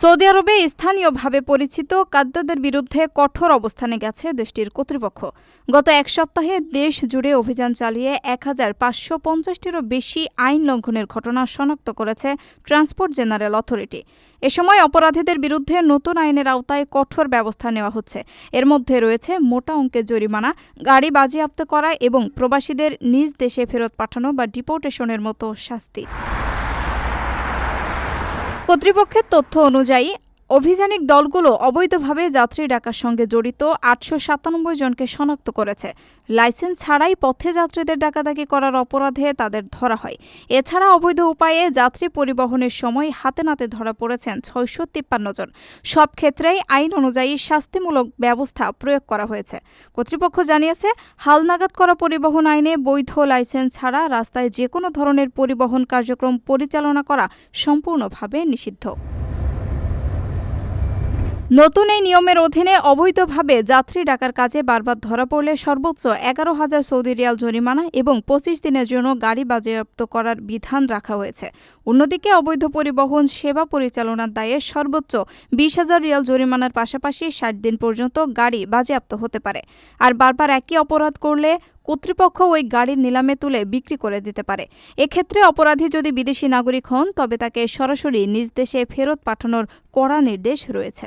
Saudi আরবে স্থানীয়ভাবে পরিচিত কাদ্দাদের বিরুদ্ধে কঠোর অবস্থানে গেছে দেশটির কর্তৃপক্ষ। গত এক সপ্তাহে দেশ জুড়ে অভিযান চালিয়ে এক হাজার পাঁচশো পঞ্চাশটিরও বেশি আইন লঙ্ঘনের ঘটনা শনাক্ত করেছে ট্রান্সপোর্ট জেনারেল অথরিটি। এ সময় অপরাধীদের বিরুদ্ধে নতুন আইনের আওতায় কঠোর ব্যবস্থা নেওয়া হচ্ছে। এর মধ্যে রয়েছে মোটা অঙ্কের জরিমানা, গাড়ি বাজেয়াপ্ত করা এবং প্রবাসীদের নিজ দেশে ফেরত পাঠানো বা ডিপোর্টেশনের মতো শাস্তি। কর্তৃপক্ষের তথ্য অনুযায়ী অভিযানিক দলগুলো অবৈধভাবে যাত্রী ডাকার সঙ্গে জড়িত আটশো সাতানব্বই জনকে শনাক্ত করেছে। লাইসেন্স ছাড়াই পথে যাত্রীদের ডাকাডাকি করার অপরাধে তাদের ধরা হয়। এছাড়া অবৈধ উপায়ে যাত্রী পরিবহনের সময় হাতে নাতে ধরা পড়েছেন ছয়শো তিপ্পান্ন জন। সব ক্ষেত্রেই আইন অনুযায়ী শাস্তিমূলক ব্যবস্থা প্রয়োগ করা হয়েছে। কর্তৃপক্ষ জানিয়েছে হালনাগাদ করা পরিবহন আইনে বৈধ লাইসেন্স ছাড়া রাস্তায় যে কোনো ধরনের পরিবহন কার্যক্রম পরিচালনা করা সম্পূর্ণভাবে নিষিদ্ধ। নতুন এই নিয়মের অধীনে অবৈধভাবে যাত্রী ডাকার কাজে বারবার ধরা পড়লে সর্বোচ্চ এগারো হাজার সৌদি রিয়াল জরিমানা এবং পঁচিশ দিনের জন্য গাড়ি বাজেয়াপ্ত করার বিধান রাখা হয়েছে। অন্যদিকে অবৈধ পরিবহন সেবা পরিচালনার দায়ে সর্বোচ্চ বিশ হাজার রিয়াল জরিমানার পাশাপাশি ষাট দিন পর্যন্ত গাড়ি বাজেয়াপ্ত হতে পারে। আর বারবার একই অপরাধ করলে কর্তৃপক্ষ ওই গাড়ি নিলামে তুলে বিক্রি করে দিতে পারে। এক্ষেত্রে অপরাধী যদি বিদেশি নাগরিক হন, তবে তাকে সরাসরি নিজ দেশে ফেরত পাঠানোর কড়া নির্দেশ রয়েছে।